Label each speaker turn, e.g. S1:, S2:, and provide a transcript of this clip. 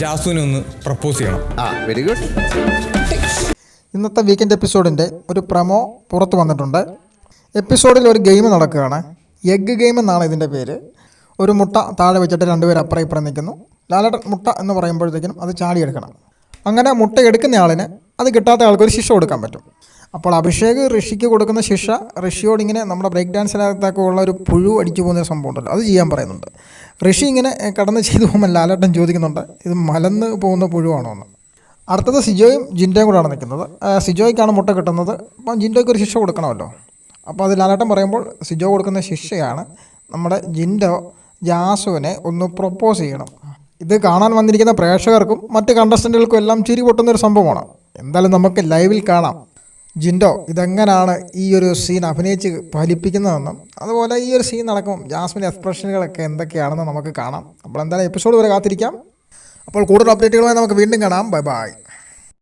S1: ജാസുവിനെ ഒന്ന് പ്രപ്പോസ് ചെയ്യണം.
S2: ആ വെരി ഗുഡ്
S3: ഇന്നത്തെ വീക്കെൻഡ് എപ്പിസോഡിന്റെ ഒരു പ്രമോ പുറത്ത് വന്നിട്ടുണ്ട്. എപ്പിസോഡിൽ ഒരു ഗെയിം നടക്കുകയാണ്. എഗ് ഗെയിം എന്നാണ് ഇതിന്റെ പേര്. ഒരു മുട്ട താഴെ വെച്ചിട്ട് രണ്ടുപേർ അപ്പുറം ഇപ്പുറം നിൽക്കുന്നു. ലാലേട്ടൻ മുട്ട എന്ന് പറയുമ്പോഴത്തേക്കും അത് ചാടിയെടുക്കണം. അങ്ങനെ മുട്ട എടുക്കുന്ന ആളിന് അത് കിട്ടാത്ത ആൾക്ക് ഒരു ശിക്ഷ കൊടുക്കാൻ പറ്റും. അപ്പോൾ അഭിഷേക് ഋഷിക്ക് കൊടുക്കുന്ന ശിക്ഷ ഋഷിയോട് ഇങ്ങനെ നമ്മുടെ ബ്രേക്ക് ഡാൻസിനകത്തൊക്കെ ഉള്ള ഒരു പുഴു അടിച്ചു പോകുന്ന സംഭവം ഉണ്ടല്ലോ. അത് ചെയ്യാൻ പറയുന്നുണ്ട്. ഋഷി ഇങ്ങനെ കടന്ന് ചെയ്തു പോകുമ്പോൾ ലാലേട്ടൻ ചോദിക്കുന്നുണ്ട് ഇത് മലന്ന് പോകുന്ന പുഴുവാണോ എന്ന്? അടുത്തത് സിജോയും ജിൻഡോയും കൂടെയാണ് നിൽക്കുന്നത്. സിജോയ്ക്കാണ് മുട്ട കിട്ടുന്നത്. അപ്പം ജിൻഡോയ്ക്ക് ഒരു ശിക്ഷ കൊടുക്കണമല്ലോ. അപ്പോൾ അത് ലാലേട്ടൻ പറയുമ്പോൾ സിജോ കൊടുക്കുന്ന ശിക്ഷയാണ് നമ്മുടെ ജിൻഡോ ജാസുവിനെ ഒന്ന് പ്രൊപ്പോസ് ചെയ്യണം. ഇത് കാണാൻ വന്നിരിക്കുന്ന പ്രേക്ഷകർക്കും മറ്റ് കണ്ടസ്റ്റന്റുകൾക്കും എല്ലാം ചിരി പൊട്ടുന്ന ഒരു സംഭവമാണ്. എന്തായാലും നമുക്ക് ലൈവിൽ കാണാം. ജിൻഡോ ഇതെങ്ങനെയാണ് ഈ ഒരു സീൻ അഭിനയിച്ച് ഫലിപ്പിക്കുന്നതെന്നും അതുപോലെ ഈ ഒരു സീൻ നടക്കും ജാസ്മിൻ എക്സ്പ്രഷനുകളൊക്കെ എന്തൊക്കെയാണെന്ന് നമുക്ക് കാണാം. അപ്പോൾ എന്തായാലും എപ്പിസോഡ് വരെ കാത്തിരിക്കാം. അപ്പോൾ കൂടുതൽ അപ്ഡേറ്റുകളുമായി നമുക്ക് വീണ്ടും കാണാം. Bye bye